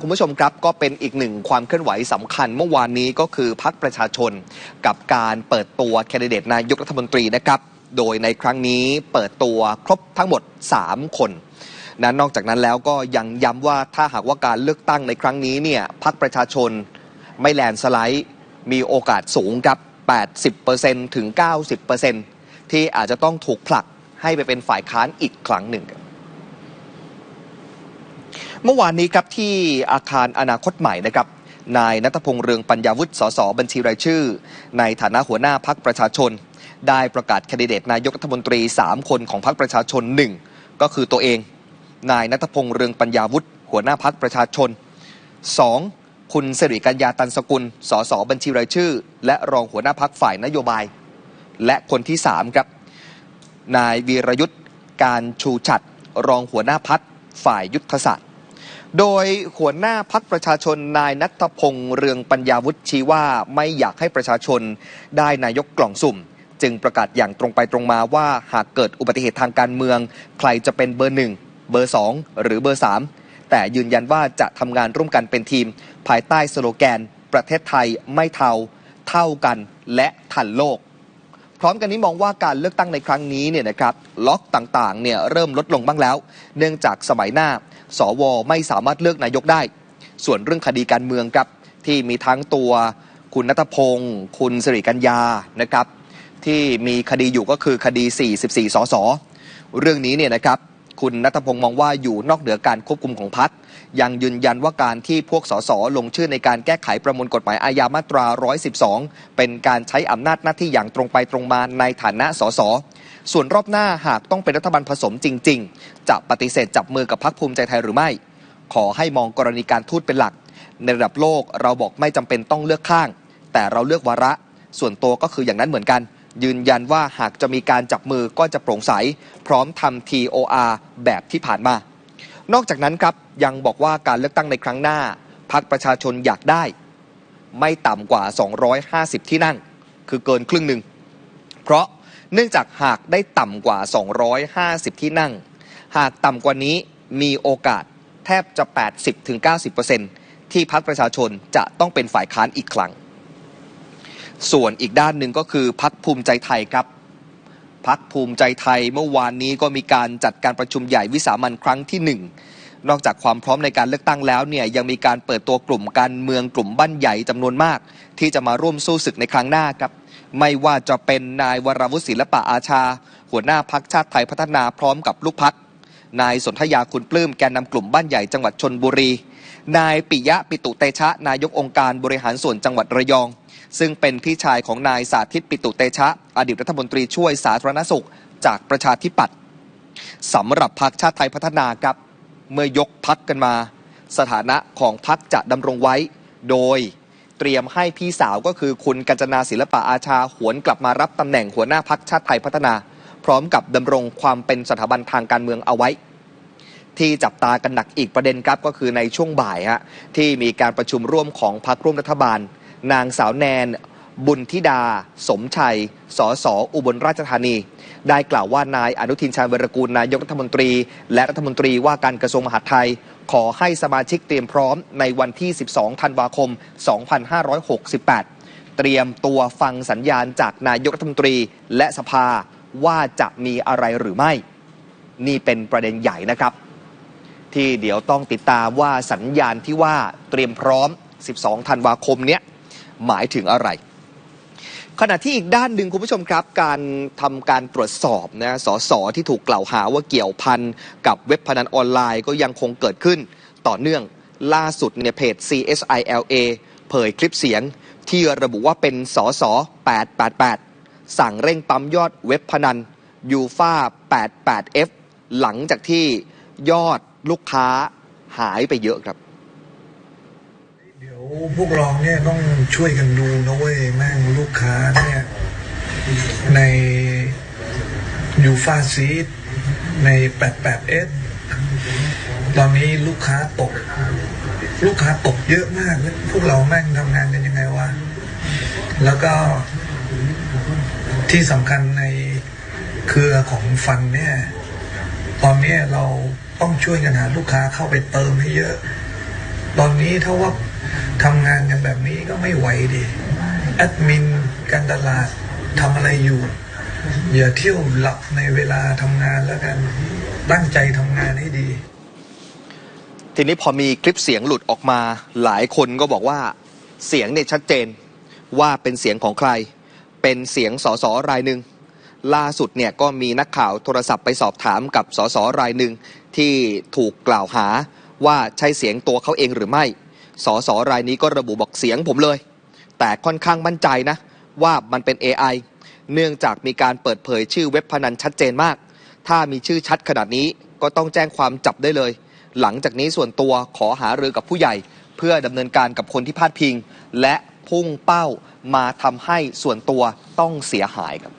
คุณผู้ชมครับก็เป็นอีกหนึ่งความเคลื่อนไหวสำคัญเมื่อวานนี้ก็คือพักประชาชน กับการเปิดตัวแคนดิเดตนายกรัฐมนตรีนะครับ โดยในครั้งนี้เปิดตัวครบทั้งหมด 3 คนนะนอกจากนั้นแล้วก็ยังย้ำว่าถ้าหากว่าการเลือกตั้งในครั้งนี้เนี่ยพักประชาชนไม่แลนด์สไลด์ มีโอกาสสูงครับ 80%ถึง 90%ที่อาจจะต้องถูกผลักให้ไปเป็นฝ่ายค้านอีกครั้งหนึ่งครับ เมื่อวานนี้ครับที่อาคารอนาคตใหม่นะครับนายนัทพงษ์เรืองปัญญาวุฒิสสบัญชีรายชื่อ ในฐานะหัวหน้าพักประชาชน ได้ประกาศแคนดิเดตนายกรัฐมนตรี 3 คนของพักประชาชน 1 ก็คือตัวเอง นายนัทพงษ์เรืองปัญญาวุฒิหัวหน้าพักประชาชน 2. คุณสิริกัญญาตันสกุลสสบัญชีรายชื่อ และรองหัวหน้าพักฝ่ายนโยบาย และคนที่3ครับนายวีรยุทธ์การชูฉัดรองหัวหน้าพักฝ่ายยุทธศาสตร์ โดยหัวหน้าพักประชาชนนายนัทพงษ์เรืองปัญญาวุฒิชี้ว่าไม่อยากให้ประชาชนได้นายกกล่องสุ่ม จึงประกาศอย่างตรงไปตรงมาว่าหากเกิดอุบัติเหตุทางการเมือง ใครจะเป็นเบอร์หนึ่งเบอร์สองหรือเบอร์สามแต่ยืนยันว่าจะทำงานร่วมกันเป็นทีม ภายใต้สโลแกน ประเทศไทยไม่เทา เท่ากันและทันโลก ร้อมกันนี้มองว่าการเลือกตั้งในครั้งนี้เนี่ยนะครับล็อกต่างๆเนี่ยเริ่มลดลงบ้างแล้ว เนื่องจากสมัยหน้า สวไม่สามารถเลือกนายกได้ ส่วนเรื่องคดีการเมืองครับที่มีทั้งตัวคุณนัทพงศ์คุณสิริกัญญานะครับที่มีคดีอยู่ก็คือคดี 44 สส เรื่องนี้เนี่ยนะครับ คุณนัทพงศ์มองว่าอยู่นอกเหนือการควบคุมของพักยังยืนยันว่าการที่พวกสสลงชื่อในการแก้ไขประมวลกฎหมายอาญามาตรา 112 เป็นการใช้อำนาจหน้าที่อย่างตรงไปตรงมาในฐานะสสส่วนรอบหน้าหากต้องเป็นรัฐบาลผสมจริง ๆ จะปฏิเสธจับมือกับพรรคภูมิใจไทยหรือไม่ ขอให้มองกรณีการทูตเป็นหลัก ในระดับโลกเราบอกไม่จำเป็นต้องเลือกข้าง แต่เราเลือกวาระ ส่วนตัวก็คืออย่างนั้นเหมือนกัน ยืนยันว่าหากจะมีการจับมือก็จะโปร่งใส พร้อมทำ TOR แบบที่ผ่านมา นอกจากนั้นครับยังบอกว่าการเลือกตั้งในครั้งหน้าพรรคประชาชนอยากได้ ไม่ต่ำกว่า 250 ที่นั่ง คือเกินครึ่งหนึ่ง เพราะเนื่องจากหากได้ต่ำกว่า 250 ที่นั่ง หากต่ำกว่านี้มีโอกาสแทบจะ 80-90%ที่พรรคประชาชนจะต้องเป็นฝ่ายค้านอีกครั้ง ส่วนอีกด้านหนึ่งก็คือพรรคภูมิใจไทยครับพักภูมิใจไทยเมื่อวานนี้ก็มีการจัดการประชุมใหญ่วิสามันครั้งที่หนึ่งนอกจากความพร้อมในการเลือกตั้งแล้วเนี่ยยังมีการเปิดตัวกลุ่มการเมืองกลุ่มบ้านใหญ่จำนวนมาก ที่จะมาร่วมสู้ศึกในครั้งหน้าครับ ไม่ว่าจะเป็นนายวรวุฒิศิลปะอาชา หัวหน้าพักชาติไทยพัฒนาพร้อมกับลูกพักนายสนธยาคุณปลื้มแกนนำกลุ่มบ้านใหญ่จังหวัดชนบุรี นายปิยะปิตุเตชะ นายกองค์การบริหารส่วนจังหวัดระยอง ซึ่งเป็นพี่ชายของนายสาธิตปิตุเตชะ อดีตรัฐมนตรีช่วยสาธารณสุข จากประชาธิปัตย์สำหรับพรรคชาติไทยพัฒนาครับ เมื่อยกพักกันมา สถานะของพักจะดำรงไว้ โดยเตรียมให้พี่สาวก็คือคุณกัญจนาศิลปะอาชาหวนกลับมารับตำแหน่งหัวหน้าพักชาติไทยพัฒนา พร้อมกับดำรงความเป็นสถาบันทางการเมืองเอาไว้ ที่จับตากันหนักอีกประเด็นครับก็คือในช่วงบ่ายฮะที่มีการประชุมร่วมของพรรคร่วมรัฐบาล นางสาวแนน บุญธิดา สมชัย สสอุบลราชธานี ได้กล่าวว่านายอนุทินชาญวรกูลนายกรัฐมนตรี และรัฐมนตรีว่าการกระทรวงมหาดไทย ขอให้สมาชิกเตรียมพร้อมในวันที่ 12 ธันวาคม 2568 เตรียมตัวฟังสัญญาณจากนายกรัฐมนตรีและสภาว่าจะมีอะไรหรือไม่ นี่เป็นประเด็นใหญ่นะครับ ที่เดี๋ยวต้องติดตามว่าสัญญาณที่ว่าเตรียมพร้อม 12 ธันวาคมเนี้ย หมายถึงอะไร ขณะที่อีกด้านหนึ่งคุณผู้ชมครับ การทำการตรวจสอบนะสสที่ถูกกล่าวหาว่าเกี่ยวพันกับเว็บพนันออนไลน์ก็ยังคงเกิดขึ้นต่อเนื่องล่าสุดเนี่ยเพจ CSILA เผยคลิปเสียงที่ระบุว่าเป็นสส888 สั่งเร่งปั๊มยอดเว็บพนันยูฟา 88F หลังจากที่ยอดลูกค้าหายไปเยอะครับ พวกเราเนี่ยต้องช่วยกันดูนะเว้ยแม่งลูกค้าเนี่ยในยูฟาซีดใน 88S ตอนนี้ลูกค้าตก ลูกค้าตกเยอะมากพวกเราแม่งทำงานกันยังไงวะ แล้วก็ที่สำคัญในเครือของฟันเนี่ย ตอนนี้เราต้องช่วยกันหาลูกค้าเข้าไปเติมให้เยอะ ตอนนี้ถ้าว่า ทำงานกันแบบนี้ก็ไม่ไหวดิแอดมินการตลาดทำอะไรอยู่ อย่าเที่ยวหลับในเวลาทำงานแล้วกันตั้งใจทำงานให้ดีทีนี้พอมีคลิปเสียงหลุดออกมา หลายคนก็บอกว่าเสียงเนี่ยชัดเจนว่าเป็นเสียงของใคร เป็นเสียงสสรายหนึ่งล่าสุดเนี่ยก็มีนักข่าวโทรศัพท์ไปสอบถามกับสสรายหนึ่งที่ถูกกล่าวหาว่าใช่เสียงตัวเขาเองหรือไม่ สสรายนี้ก็ระบุบอกเสียงผมเลย แต่ค่อนข้างมั่นใจนะว่ามันเป็น AI เนื่องจากมีการเปิดเผยชื่อเว็บพนันชัดเจนมาก ถ้ามีชื่อชัดขนาดนี้ก็ต้องแจ้งความจับได้เลย หลังจากนี้ส่วนตัวขอหารือกับผู้ใหญ่ เพื่อดำเนินการกับคนที่พาดพิง และพุ่งเป้ามาทำให้ส่วนตัวต้องเสียหายครับ